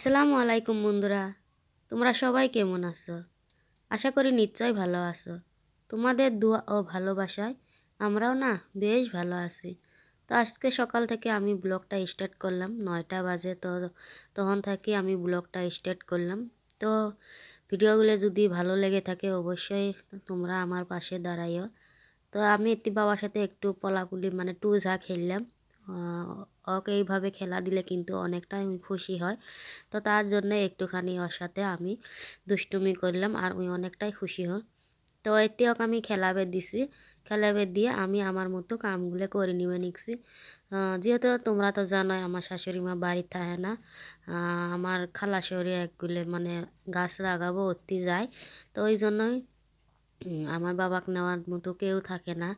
আসসালামু আলাইকুম বন্ধুরা। তোমরা সবাই কেমন আছো? আশা করি নিশ্চয় ভালো আছো। তোমাদের দোয়া ও ভালোবাসায় আমরাও না বেশ ভালো আছি। তো আজকে সকাল থেকে আমি ব্লগটা স্টার্ট করলাম। নয়টা বাজে তো তখন থেকে আমি ব্লগটা স্টার্ট করলাম। তো ভিডিওগুলো যদি ভালো লেগে থাকে অবশ্যই তোমরা আমার পাশে দাঁড়াইও। তো আমি একটি বাবার সাথে একটু পলাপুলি মানে টু ঝা খেললাম ওকে এইভাবে খেলা দিলে কিন্তু অনেকটাই খুশি হয় তো তার জন্য একটুখানি ওর সাথে আমি দুষ্টুমি করলাম আর উনি অনেকটাই খুশি হল তো এতে ওকে আমি খেলাবে দিছি। খেলাবে দিয়ে আমি আমার মতো কামগুলো করে নিবে নিচ্ছি যেহেতু তোমরা তো জানোই আমার শাশুড়ি মা বাড়ি থাকে না আমার খালা শহরে একগুলো মানে গাছ লাগাবো, অতি যায়। তো ওই জন্যই আমার বাবাকে নেওয়ার মতো কেউ থাকে না।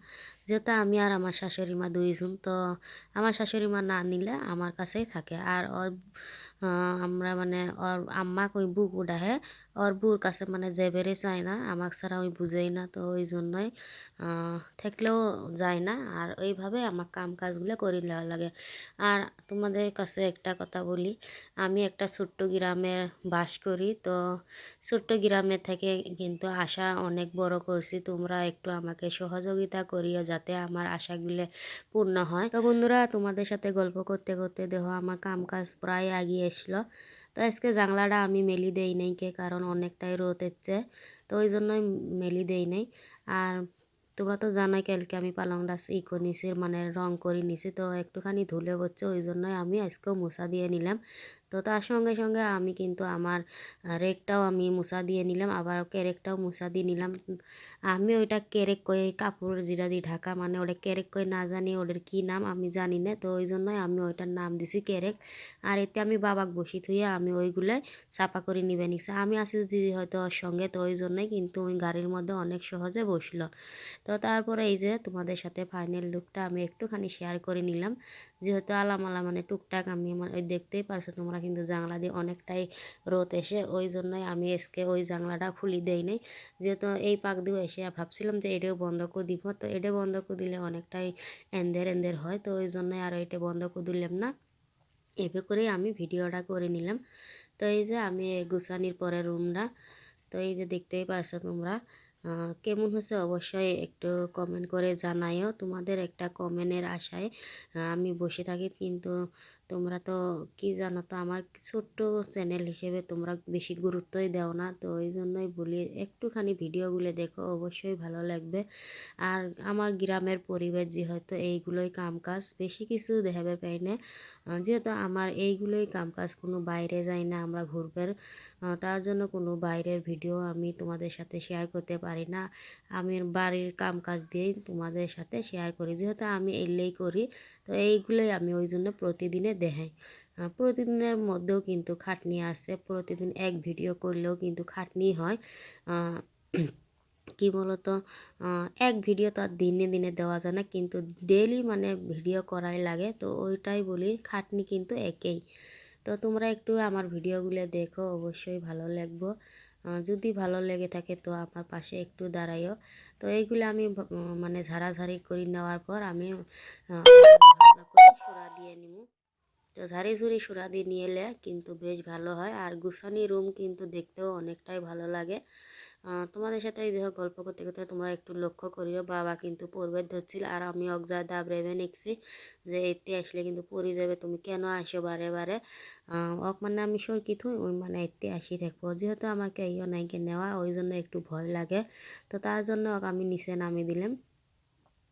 যেহেতু আমি আর আমার শাশুড়ি মা দুইজন, তো আমার শাশুড়ি মা না নিলে আমার কাছেই থাকে। আর আমরা মানে ওর আম্মা কই বুক উঠাহে ওর বুর কাছে মানে বেড়ে চায় না, আমাকে ছাড়া ওই বুঝেই না, তো ওই জন্যই থাকলেও যায় না। আর ওইভাবে আমার কাম কাজগুলো করে নেওয়া লাগে। আর তোমাদের কাছে একটা কথা বলি, আমি একটা ছোট্ট গ্রামে বাস করি, তো ছোট্ট গ্রামে থেকে কিন্তু আশা অনেক বড় করছি, তোমরা একটু আমাকে সহযোগিতা করিও যাতে আমার আশাগুলো পূর্ণ হয়। তো বন্ধুরা, তোমাদের সাথে গল্প করতে করতে দেখো, আমার কাম কাজ প্রায় আগিয়ে এসলো তো আজকে জাংলাটা আমি মেলি দেই নাই কে, কারণ অনেকটাই রোদ এসছে তো ওই জন্যই মেলি দেই নাই। আর তোমরা তো জানোই কালকে আমি পালংটা ই করে মানে রং করে নিছি, তো একটুখানি ধুলে হচ্ছে ওই জন্যই আমি আজকেও মশা দিয়ে নিলাম। তো তার সঙ্গে সঙ্গে আমি কিন্তু আমার রেকটাও আমি মুসা দিয়ে নিলাম, আবার কেরেকটাও মুসা দিয়ে নিলাম। আমি ওইটা কেরেক কই কাপড় জিরা দিয়ে ঢাকা মানে ওটা কেরেক কই না জানি ওদের কি নাম, আমি জানি না, তো ওই জন্যই আমি ওইটার নাম দিছি কেরেক। আর এতে আমি বাবাক বসি থুয়ে আমি ওইগুলো সাফা করে নিবে নিছি। আমি আসি যে হয়তো ওর সঙ্গে, তো ওই জন্যই কিন্তু ওই গাড়ির মধ্যে অনেক সহজে বসল। তো তারপরে এই যে তোমাদের সাথে ফাইনাল লুকটা আমি একটুখানি শেয়ার করে নিলাম। যেহেতু আলামালা মানে টুকটাক আমি ওই দেখতেই পারছ তোমরা কিন্তু জানলা দিয়ে অনেকটাই রোদ এসে, ওই জন্যই আমি এসকে ওই জানলাটা খুলি দেই নাই। যেহেতু এই পাক দিয়ে এসে ভাবছিলাম যে এটাও বন্ধ করে দিব। তো এটা বন্ধ করে দিলে অনেকটাই এন্দের এন্দের হয়। তো ওই জন্যই আর এটা বন্ধ করে দিলাম না। এভাবে করেই আমি ভিডিওটা করে নিলাম। তো এই যে আমি গুছানির পরে রুমটা, তো এই যে দেখতেই পাচ্ছ তোমরা কেমন হয়েছে অবশ্যই একটু কমেন্ট করে জানাইও। তোমাদের একটা কমেন্টের আশায় আমি বসে থাকি কিন্তু তোমরা তো কি জানো তো আমার ছোট্ট চ্যানেল হিসেবে তোমরা বেশি গুরুত্বই দাও না। তো ওই জন্যই বলি, একটুখানি ভিডিওগুলো দেখো, অবশ্যই ভালো লাগবে। আর আমার গ্রামের পরিবেশ যেহেতু এইগুলোই কাম কাজ বেশি কিছু দেখাবে পাই না। যেহেতু আমার এইগুলোই কাম কাজ কোনো বাইরে যায় না, আমরা ঘুরবের তার জন্য কোনো বাইরের ভিডিও আমি তোমাদের সাথে শেয়ার করতে পারি না। আমি বাড়ির কাম কাজ দিয়েই তোমাদের সাথে শেয়ার করি। যেহেতু আমি এলেই করি, তো এইগুলোই আমি ওই জন্য প্রতিদিনে দেখাই। প্রতিদিনের মধ্যেও কিন্তু খাটনি আছে প্রতিদিন এক ভিডিও করলেও কিন্তু খাটনি হয়। কি বলতো? এক ভিডিও তো আর দিনে দিনে দেওয়া যায় না। কিন্তু ডেলি মানে ভিডিও করাই লাগে। তো ওইটাই বলি, খাটনি কিন্তু একেই। তো তোমরা একটু আমার ভিডিওগুলো দেখো, অবশ্যই ভালো লাগবো। যদি ভালো লেগে থাকে তো আমার পাশে একটু দাঁড়াইও তো এইগুলো আমি মানে ঝাড়াঝাড়ি করে নেওয়ার পর আমি সুরা দিয়ে নিব তো ঝাড়ি ঝুড়ি সুরা দিয়ে নিয়ে কিন্তু বেশ ভালো হয়। আর গুছানি রুম কিন্তু দেখতেও অনেকটাই ভালো লাগে। তোমাদের সাথে এই দেখো গল্প করতে করতে তোমরা একটু লক্ষ্য করিও, বাবা কিন্তু পড়বে ধরছিল আর আমি অগজা দাব রেবে নিচ্ছি যে, এতে আসলে কিন্তু পড়ে যাবে, তুমি কেন আসো বারে বারে? অক মানে আমি সরকি থুই? ওই মানে এতে আসি থাকব যেহেতু আমাকে ইয়ে নাইকে নেওয়া, ওই জন্য একটু ভয় লাগে। তো তার জন্য অক আমি নিচে নামিয়ে দিলাম।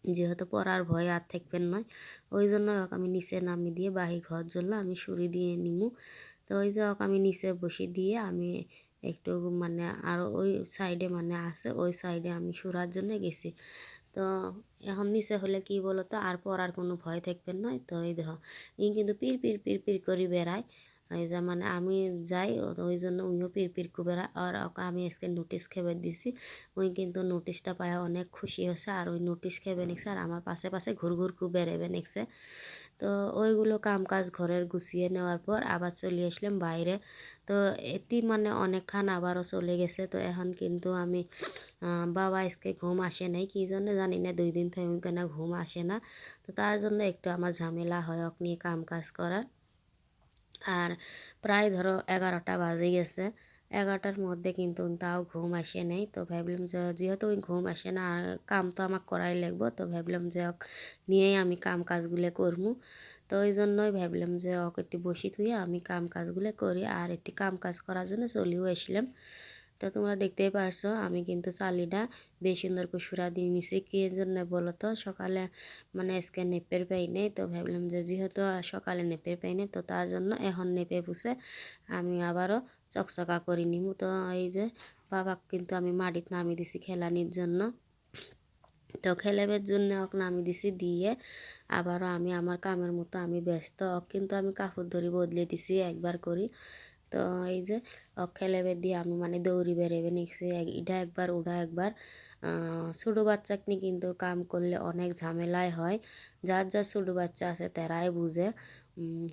যেহেতু পড়ার ভয় আর থাকবেন নয়, ওই জন্য আমি নিচে নামিয়ে দিয়ে বাহি ঘর জন্য আমি সুরি দিয়ে নিমু। তো ওই যে আমি নিচে বসে দিয়ে আমি একটু মানে আরও ওই সাইডে মানে আছে, ওই সাইডে আমি সুরার জন্য গেছি। তো এখন নিচে হলে কি বলো তো আর পড়ার কোনো ভয় থাকবেন নয় তো এই দেখো, ই কিন্তু পির পির পির পির করে বেড়ায়। এই যে মানে আমি যাই, ওই জন্য উইও পির পির করে আর ওকে আমি আজকে নোটিশ খেবে দিছি। উই কিন্তু নোটিশটা পায়, অনেক খুশি হয়েছে। আর ওই নোটিশ খেবে নিচ্ছে আর আমার পাশে পাশে ঘুর ঘুর কু বেড়েবে নিচ্ছে তো ওইগুলো কাম কাজ ঘরের গুছিয়ে নেওয়ার পর আবার চলে আসলাম বাইরে। তো এটি মানে অনেকক্ষণ আবারও চলে গেছে। তো এখন কিন্তু আমি বাবা আজকে ঘুম আসে নাই। কী জন্য জানি না, দুই দিন থেকে কেন ঘুম আসে না। তো তার জন্য একটু আমার ঝামেলা হয় নিয়ে কাম কাজ করার। আর প্রায় ধরো এগারোটা বাজে গেছে। এগারোটার মধ্যে কিন্তু তাও ঘুম আসে নেই। তো ভাবলাম যে যেহেতু ওই ঘুম আসে না, আর কাম তো আমার করাই লাগবো, তো ভাবলাম যে ওকে নিয়েই আমি কাম কাজগুলো করব তো ওই জন্যই ভাবলাম যে ওকে একটু বসি থুয়ে আমি কাম কাজগুলো করি, আর একটু কাম কাজ করার জন্য চলেও আসলাম। তো তোমরা দেখতেই পারছ, আমি কিন্তু চালিটা বেশ সুন্দর করে সুরা দিয়ে নিছি। কি জন্য বলো তো? সকালে মানে আজকে নেপের পাই নেই, তো ভাবলাম যে যেহেতু সকালে নেপের পাই নেই, তো তার জন্য এখন নেপে পুষে আমি আবারও চকচকা করে নিব তো এই যে বাবাক কিন্তু আমি মাটিত নামিয়ে দিছি খেলানির জন্য। তো খেলাবের জন্য ওকে নামিয়ে দিছি দিয়ে আবারও আমি আমার কামের মতো আমি ব্যস্ত। ওক কিন্তু আমি কাপড় ধরি বদলে দিছি একবার করি। তো এই যে খেলেবে দিয়ে আমি মানে দৌড়ি বেরোবে নিচ্ছি এটা একবার, ওটা একবার। ছোটো বাচ্চাকে কিন্তু কাম করলে অনেক ঝামেলাই হয়। যার যার ছোটো বাচ্চা আছে তারাই বুঝে।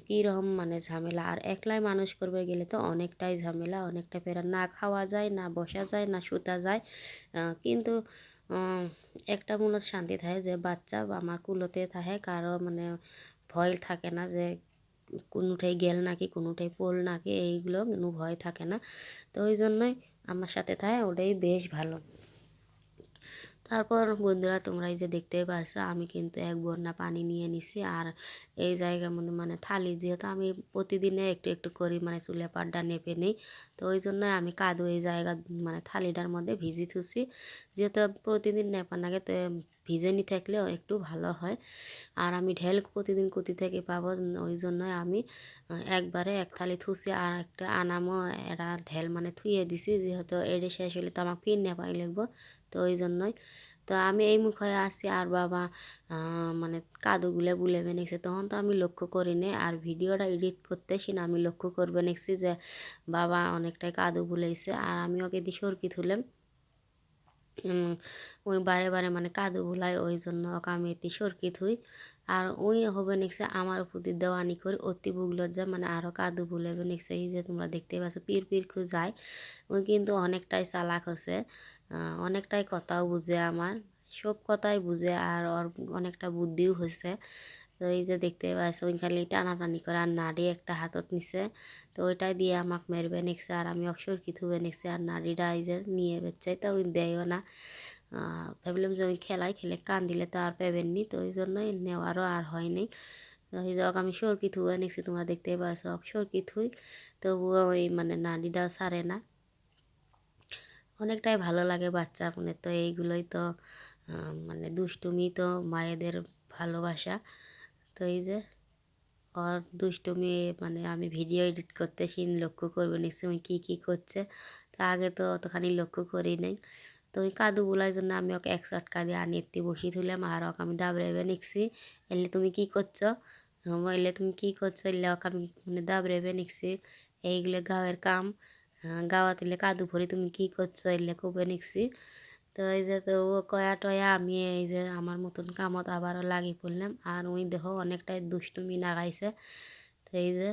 কীরকম মানে ঝামেলা? আর একলাই মানুষ করবে গেলে তো অনেকটাই ঝামেলা, অনেকটা ফেরা না খাওয়া যায়, না বসা যায়, না শুতা যায়। কিন্তু একটা মনে শান্তি থাকে যে বাচ্চা আমার কুলোতে থাকে, কারও মানে ভয় থাকে না যে কোনোটাই গেল নাকি, কোনোটাই পোল নাকি, এইগুলো কোনো ভয় থাকে না। তো ওই জন্যই আমার সাথে থাকে, ওটাই বেশ ভালো। তারপর বন্ধুরা তোমরা এই যে দেখতেই পারছ, আমি কিন্তু এক বন্যা পানি নিয়ে নিছি আর এই জায়গার মধ্যে মানে থালি যেহেতু আমি প্রতিদিনে একটু একটু করি মানে চুলে পাড্ডা নেপে নিই, তো ওই জন্য আমি কাদু এই জায়গা মানে থালিটার মধ্যে ভিজি থুছি যেহেতু প্রতিদিন নেপার নাগে তো ভিজে নি থাকলেও একটু ভালো হয়। আর আমি ঢেল প্রতিদিন কুতি থেকে পাবো, ওই জন্যই আমি একবারে এক থালি থুসি আর একটা আনামও এটা ঢেল মানে থুয়ে দিছি, যেহেতু এড়ে শেষ হলে তো আমাকে ফির নেপাই লাগবো, তো ওই জন্যই। তো আমি এই মুখে আসছি আর বাবা মানে কাদুগুলো বুলে বেনেছি, তখন তো আমি লক্ষ্য করি করিনি। আর ভিডিওটা এডিট করতেছি না আমি লক্ষ্য করবে নেছি যে, বাবা অনেকটাই কাদু বুলেছে আর আমি ওকে দিয়ে সরকি তুলেম ওই বারে বারে মানে কাদু ভুলাই ওই জন্য ওকে আমি সরকি থুই। আর ওই হবে নেক্সে আমার প্রতি দেওয়ানি করে, অতি বুগলত যায় মানে আরও কাদু ভুলেবে নেক্সে এই যে তোমরা দেখতে পাচ্ছ, পির পির খু যায়। ওই কিন্তু অনেকটাই চালাক হচ্ছে অনেকটাই কথাও বুঝে আমার, সব কথাই বুঝে আর ওর অনেকটা বুদ্ধিও হয়েছে। তো এই যে দেখতে পাচ্ছ, ওই খালি টানাটানি করে আর নাড়ি একটা হাতত নিছে। তো ওইটাই দিয়ে আমাকে মেরবে নিচ্ছে আর আমি অক্ষর কি থুবে নিচ্ছে আর নাড়িটা এই যে নিয়ে বেচাই তো ওই দেয়ও না। ভাবলাম যে খেলায় খেলে কান দিলে তো আর পাবেননি তো ওই জন্যই নেওয়ারও আর হয়নি এই যাক আমি সরকি থুয়ে নিচ্ছি তোমরা দেখতে পাচ্ছ সরকি থুই, তবুও ওই মানে নাড়িটা সারে না। অনেকটাই ভালো লাগে বাচ্চা আপনার তো এইগুলোই তো মানে দুষ্টুমি তো মায়েদের ভালোবাসা। তো এই যে ওর দুষ্টুমি মানে আমি ভিডিও এডিট করতেছি লক্ষ্য করবে নিশ্চয়ই কী কী করছে। তো আগে তো অতখানি লক্ষ্য করি নাই। তো ওই কাদু বলার জন্য আমি ওকে এক চটকা দিয়ে একটি বসিয়ে তুললাম আর ওকে আমি দাবড়াইবে নিচ্ছি। এলে তুমি কী করছ? এলে তুমি কী করছ? এলে ওকে আমি মানে দাবড়াইবে নিচ্ছি। এইগুলো গাঁয়ের কাম। গাওয়া তুলে কাদু ভরি তুমি কী করছ? এলে কবে নিচ্ছি। তো এই যে তো ও কয়া টয়া আমি এই যে আমার মতন কামত আবারও লাগি পড়লাম। আর উনি দেখো অনেকটাই দুষ্টুমি লাগাইছে তো এই যে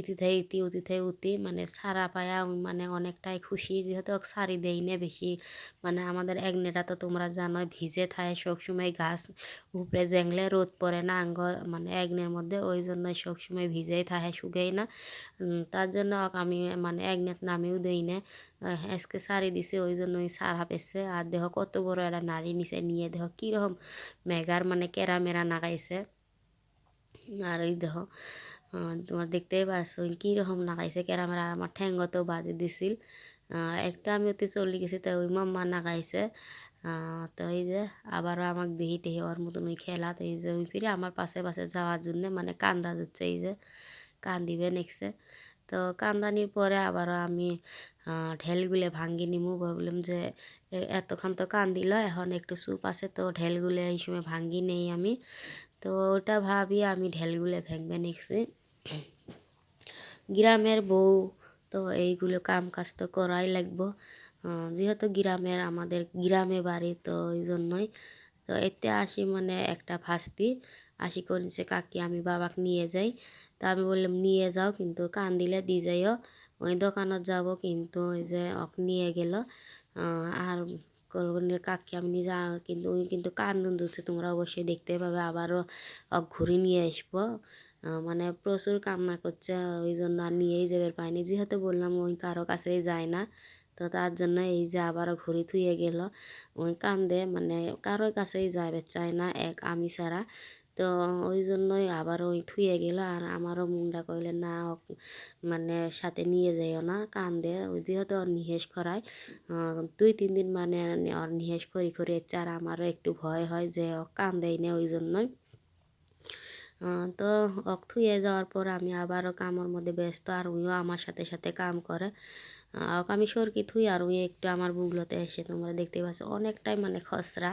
ইতিথে ইতি উতিথে উতি মানে সারা পায়া মানে অনেকটাই খুশি। যেহেতু সারি দেই না বেশি মানে আমাদের একনেটা তো তোমরা জানো ভিজে থাকে সবসময়, গাছ উপরে জেংলে রোদ পড়ে না আঙ্গ মানে একনের মধ্যে, ওই জন্য সবসময় ভিজেই থাকে, শুকেই না। তার জন্য আমি মানে একনেট নামেও দেই না আজকে সারি দিছে, ওই জন্য ওই সারা পেছে আর দেহ কত বড় একটা নারী নিছে, নিয়ে দেহ কীরকম মেঘার মানে কেরা মেরা নাগাইছে। আর ওই দেহ তোমার দেখতেই পারছ কীরকম নাগাইছে ক্যারামেরা আমার ঠ্যাঙ্গতেও বাজে দিছিল। একটা আমি অতি চলি গেছি, তো ওই মাম্মা নাগাইছে তো এই যে আবারও আমাকে দেখি টেহি ওর মতন ওই খেলা, তো এই যে ওই ফিরে আমার পাশে পাশে যাওয়ার জন্য মানে কান্দা যাচ্ছে, এই যে কান্দিবে নেক্সে। তো কান্দানির পরে আবারও আমি ঢেলগুলো ভাঙ্গি নিমু, ভাবলাম যে এতক্ষণ তো কান্দিল, এখন একটু স্যুপ আছে, তো ঢেলগুলো এই সময় ভাঙ্গি নেই আমি। তো ওটা ভাবি আমি ঢেলগুলো ভেঙবে নিচ্ছি গ্রামের বউ তো এইগুলো কাম কাজ তো করাই লাগবো। যেহেতু গ্রামের আমাদের গ্রামে বাড়ি তো ওই জন্যই তো এতে আসি মানে একটা ফাস্তি আসি করেছে কাকি, আমি বাবাকে নিয়ে যাই। তা আমি বললাম, নিয়ে যাও। কিন্তু কান দিলে দি যাইও। ওই দোকানত যাব কিন্তু ওই যে অক নিয়ে গেল। আর কাকি, আমি নিজে কিন্তু কিন্তু কান্দন দিচ্ছে তোমরা অবশ্যই দেখতে পাবে। আবারও ঘুরে নিয়ে আসব। মানে প্রচুর কান্না করছে, ওই জন্য আর নিয়েই যাবে পাইনি। যেহেতু বললাম ওই কারও কাছেই যায় না, তো তার জন্য এই যে আবারও ঘুরি থুয়ে গেল, ওই কান্দে মানে কারোর কাছেই যাবে, চায় না এক, আমি ছাড়া। তো ওই জন্যই আবার ওই থুয়ে গেল, আর আমারও মুন্ডা কইলে, না মানে সাথে নিয়ে যাইও না। কান্দে যেহেতু ওর নিহেস করায় দুই, তিন দিন মানে ওর নিহেস করি, করে আর আমারও একটু ভয় হয় যে ও কান্দেই না, ওই জন্যই। তো ওক থুয়ে যাওয়ার পর আমি আবারও কামের মধ্যে ব্যস্ত আর উইও আমার সাথে সাথে কাম করে। আমি সরকি থুই আর উই একটু আমার বুগলোতে এসে তোমরা দেখতে পাচ্ছ, অনেকটাই মানে খসরা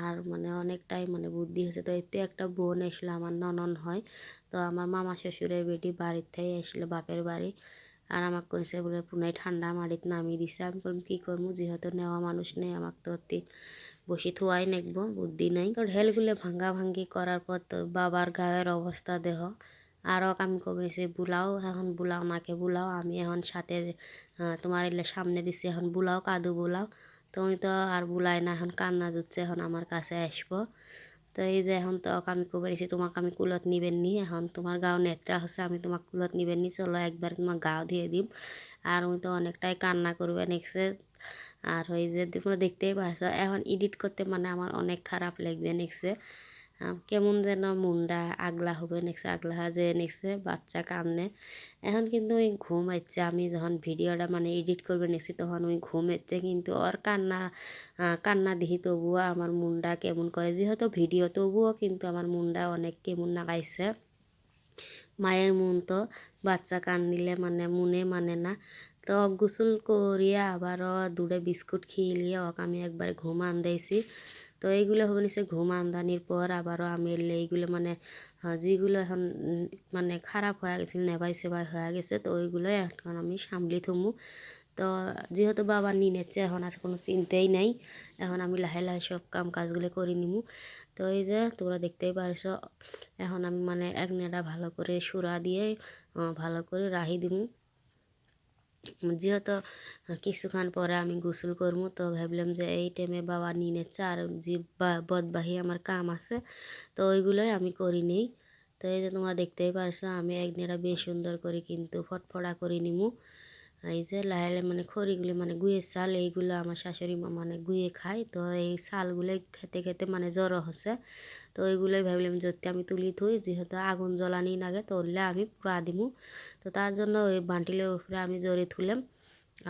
আর মানে অনেকটাই মানে বুদ্ধি হয়েছে। তো এতে একটা বোন এসলো আমার ননন হয়। তো আমার মামা শ্বশুরের বেটি বাড়ির থেকে এসলো বাপের বাড়ি। আর আমাকে কইছে বলে, পুনাই ঠান্ডা মাড়িত নামিয়ে দিছে। আমি বললাম, কী করব যেহেতু নেওয়া মানুষ নেই আমাকে তো বসে থুয়াই নেকবো বুদ্ধি নাই। তো ঢেলগুলো ভাঙ্গা ভাঙ্গি করার পর তো বাবার গায়ের অবস্থা দেহ। আরও আমি করেছি, বুলাও, এখন বুলাও মাকে বুলাও। আমি এখন সাথে তোমার এলে সামনে দিছি, এখন বুলাও কাদু বুলাও। তুমি তো আর বুলাই না, এখন কান্না জুচ্ছে এখন আমার কাছে আসব। তো এই যে এখন তো আমি কবেছি তোমাকে আমি কুলত নিবেন নি। এখন তোমার গাও নেত্রা হচ্ছে, আমি তোমাকে কুলত নিবেন নি। চলো একবার তোমার গাও দিয়ে দিম। আর উনি তো অনেকটাই কান্না করবে নেক্সে আর ওই যে তোমরা দেখতেই পাচ্ছ, এখন এডিট করতে মানে আমার অনেক খারাপ লাগবে নেক্সে কেমন যেন মুন্ডা আগলা হবে নেক্সট আগলা যে নেক্সে বাচ্চা কান্নে এখন কিন্তু ওই ঘুম হচ্ছে, আমি যখন ভিডিওটা মানে এডিট করবে নেক্সি তখন ওই ঘুম হচ্ছে কিন্তু ওর কান্না কান্না দেখি তবুও আমার মুন্ডা কেমন করে, যেহেতু ভিডিও তবুও কিন্তু আমার মুন্ডা অনেক কেমন লাগাইছে মায়ের মন তো বাচ্চা কান দিলে মানে মনে মানে না। তো গোসল করিয়া আবারও দুটো বিস্কুট খেয়ে লিয়ে ওক আমি একবার ঘুম আন্দাইছি। তো এইগুলো হবে নিশ্চয় ঘুম আমদানির পর আবারও আমি এলে এইগুলো মানে যেগুলো এখন মানে খারাপ হয়ে গেছিল, নেবাই সেবাই হয়ে গেছে, তো ওইগুলো এখন আমি সামলি থমু। তো যেহেতু বাবা নিয়ে নিচ্ছে এখন আর কোনো চিন্তাই নাই। এখন আমি লাহে লাহে সব কাম কাজগুলো করে নিমু। তো এই যে তোমরা দেখতেই পারছ, এখন আমি মানে এক নেড়া ভালো করে সুরা দিয়ে ভালো করে রাহি দিমু। যেহেতু কিছুক্ষণ পরে আমি গোসল করব, তো ভাবলাম যে এই টাইমে বাবা নিয়ে নিচ্ছে আর যে বদবাহি আমার কাম আছে, তো ওইগুলোই আমি করি নেই। তো এই যে তোমরা দেখতেই পারছ, আমি একদিনটা বেশ সুন্দর করে কিন্তু ফটফটা করে নিমু। এই যে লাহে লাহে মানে খড়িগুলো মানে গুয়ের চাল, এইগুলো আমার শাশুড়ি মা মানে গুয়ে খায়, তো এই চালগুলো খেতে খেতে মানে জ্বর হচ্ছে। তো ওইগুলোই ভাবলাম যদি আমি তুলি থুই, যেহেতু আগুন জ্বলানি লাগে, তো আমি পুরা দিমু। তো তার জন্য ওই বান্টিলের উপরে আমি জড়ে তুলাম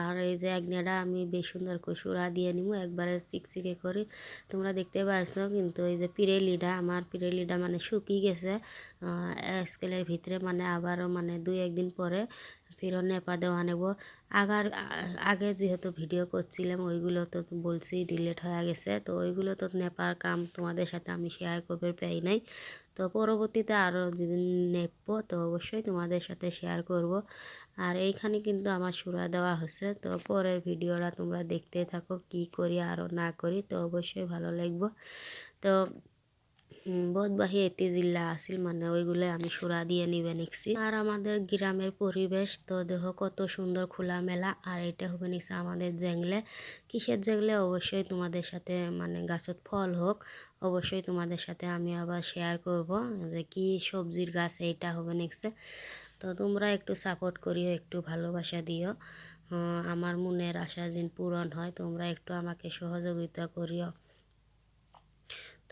আর এই যে একনেটা আমি বেশ সুন্দর করে সুরা দিয়ে নিবো, একবারে চিকচিকে করে। তোমরা দেখতে পাচ্ছ কিন্তু এই যে পিরেলিটা আমার পিরেলিটা মানে শুকিয়ে গেছে। স্কেলের ভিতরে মানে আবারও মানে দুই একদিন পরে ফিরও নেপা দেওয়া নেব। আগার, আগে যেহেতু ভিডিও করছিলাম, ওইগুলো তো বলছি ডিলেট হয়ে গেছে। তো ওইগুলো তো নেপার কাম তোমাদের সাথে আমি শেয়ার করবে পাই নাই। তো পরবর্তীতে আরও যেদিন নেপবো তো অবশ্যই তোমাদের সাথে শেয়ার করব। আর এইখানে কিন্তু আমার সুরা দেওয়া হচ্ছে তো পরের ভিডিওটা তোমরা দেখতে থাকো কি করি আরও না করি, তো অবশ্যই ভালো লাগবে। তো বোধবাহী এটি জিল্লা আছিল মানে ওইগুলো আমি সুরা দিয়ে নিবে নিচ্ছি আর আমাদের গ্রামের পরিবেশ, তো দেহ কত সুন্দর খোলামেলা, আর এটা হবে নিচ্ছে আমাদের জেংলে। কিসের জেংলে? অবশ্যই তোমাদের সাথে মানে গাছত ফল হোক অবশ্যই তোমাদের সাথে আমি আবার শেয়ার করব যে কি সবজির গাছ এইটা হবে নেক্সটে তো তোমরা একটু সাপোর্ট করিও, একটু ভালোবাসা দিও। আমার মনের আশা যেন পূরণ হয়, তোমরা একটু আমাকে সহযোগিতা করিও।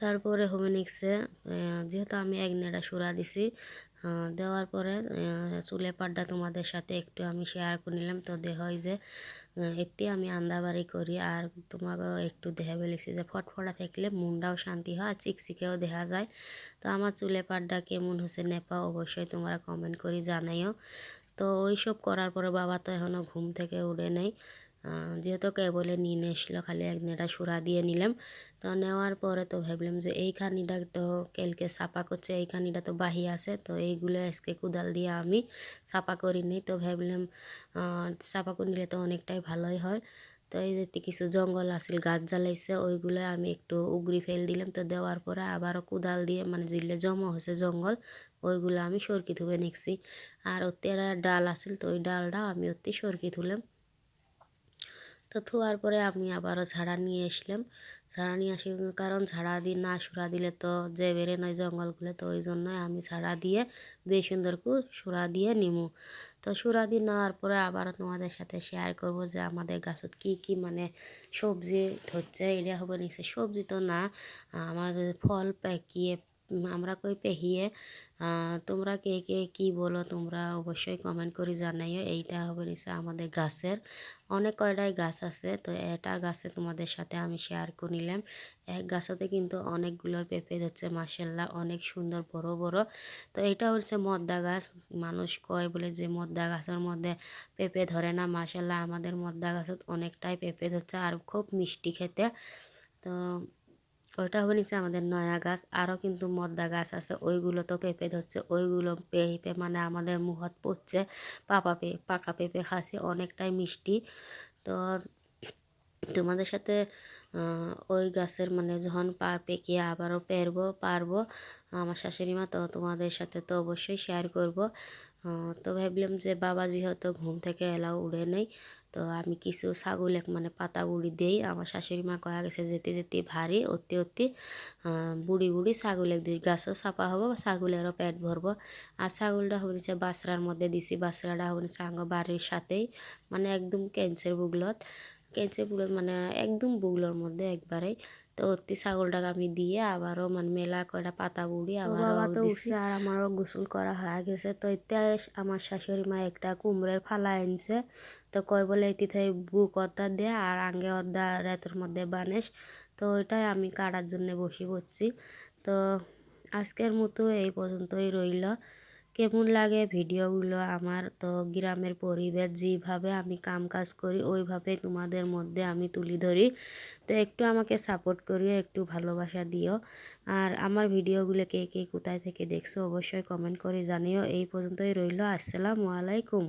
তারপরে হবে হোমিনিক্সে যেহেতু আমি এক নেড়া সুরা দিছি দেওয়ার পরে চুলে পাড্ডা তোমাদের সাথে একটু আমি শেয়ার করে নিলাম। তো দেহ যে এতে আমি আন্দাবাড়ি করি আর তোমাকে একটু দেখা বেলেছি যে ফটফটা থাকলে মুন্ডাও শান্তি হয় আর চিকচিকেও দেখা যায়। তো আমার চুলে পাড়টা কেমন হয়েছে নেপা অবশ্যই তোমরা কমেন্ট করে জানাইও। তো ওইসব করার পরে বাবা তো এখনও ঘুম থেকে উঠে নেই। যেহেতু কেবলে নিয়ে এসলো খালি এক নেড়া সুরা দিয়ে নিলাম। তো নেওয়ার পরে তো ভাবলাম যে এই খানিটা তো কেলকে সাপা করছে এই খানিটা তো বাহি আছে, তো এইগুলো আজকে কুদাল দিয়ে আমি সাপা করি নি। তো ভাবলাম সাপা করে নিলে তো অনেকটাই ভালোই হয়। তো এই যে কিছু জঙ্গল আছিল, গাছ জ্বালাইছে, ওইগুলো আমি একটু উগরি ফেল দিলাম। তো দেওয়ার পরে আবারও কুদাল দিয়ে মানে জিলে জমা হয়েছে জঙ্গল, ওইগুলো আমি সরকি ধুবে নিচ্ছি। আর ওতে ডাল আছিল, তো ওই ডালটা আমি ওতে সরকি তুলাম তো ধোয়ার পরে আমি আবারও ঝাড়া নিয়ে আসলাম। ঝাড়া নিয়ে আসি কারণ ঝাড়া দিই না সুরা দিলে তো যে বেরে নয় জঙ্গলগুলো তো ওই জন্যই আমি ঝাড়া দিয়ে বেশ সুন্দর করে সুরা দিয়ে নিমু। তো সুরা দিয়ে নেওয়ার পরে আবারও তোমাদের সাথে শেয়ার করব যে আমাদের গাছত কি কি মানে সবজি হচ্ছে এটা হবে নিচ্ছে সবজি তো না আমাদের ফল পেকিয়ে আমরা কই পেহিয়ে তোমরা কে কে কি বলো তোমরা অবশ্যই কমেন্ট করে জানাইও। এইটা হবে নিচ্ছে আমাদের গাছের, অনেক কয়টাই গাছ আছে, তো এটা গাছে তোমাদের সাথে আমি শেয়ার করে নিলাম। এক গাছতে কিন্তু অনেকগুলো পেঁপে হচ্ছে মাসাল্লাহ অনেক সুন্দর, বড় বড়। তো এটা হচ্ছে মদ্দা গাছ, মানুষ কয় বলে যে মদ্দা গাছের মধ্যে পেঁপে ধরে না মাসাল্লাহ আমাদের মদ্দা গাছত অনেকটাই পেঁপে ধরছে আর খুব মিষ্টি খেতে। তো ওইটা হচ্ছে আমাদের নয়া গাছ। আরও কিন্তু মদ্দা গাছ আছে, ওইগুলো তো পেঁপে ধরছে, ওইগুলো পেঁপে মানে আমাদের মুহত পড়ছে। পাপা পে, পাকা পেঁপে খাসি অনেকটাই মিষ্টি। তো তোমাদের সাথে ওই গাছের মানে যখন পা পেকে আবারও পেরবো, পারব, আমার শাশুড়ি মা তো তোমাদের সাথে তো অবশ্যই শেয়ার করব। তো ভাবলাম যে বাবা যেহেতু ঘুম থেকে এলাও উড়ে নেই তো আমি কিছু ছাগল এক মানে পাতা বুড়ি দেই। আমার শাশুড়ি মা কয়া গেছে, যেতে যেতে ভারী, অতি অতি বুড়ি বুড়ি, ছাগল এক দিস, গাছও চাপা হব, ছাগলেরও পেট ভরবো। আর ছাগলটা হচ্ছে বাসরার মধ্যে দিছি। বাসরাটা হচ্ছে আঙ্গ বাড়ির সাথেই মানে একদম ক্যান্সার বুগলত। ক্যান্সার বুগলত মানে একদম বুগলোর মধ্যে একবারেই। তো অতি ছাগলটাকে আমি দিয়ে আবারও মানে মেলা কয়টা পাতা বুড়ি আবার তো উঠছে আর আমারও গোসল করা হয়ে গেছে। তো এতে আমার শাশুড়ি মা একটা কুমড়ের ফালা আনছে। তো কয় বলে এটি থেকে বুক অর্ধা দে আর আঙ্গে অর্ধা রাতের মধ্যে বানেস তো ওইটাই আমি কাটার জন্য বসে পড়ছি। তো আজকের মতো এই পর্যন্তই রইল। কেমন লাগে ভিডিওগুলো? আমার তো গ্রামের পরিবেশ যেভাবে আমি কাম কাজ করি, ওইভাবে তোমাদের মধ্যে আমি তুলি ধরি। তো একটু আমাকে সাপোর্ট করিও, একটু ভালোবাসা দিও। আর আমার ভিডিওগুলো কে কে কোথায় থেকে দেখছ অবশ্যই কমেন্ট করে জানিও। এই পর্যন্তই রইল। আসসালামু আলাইকুম।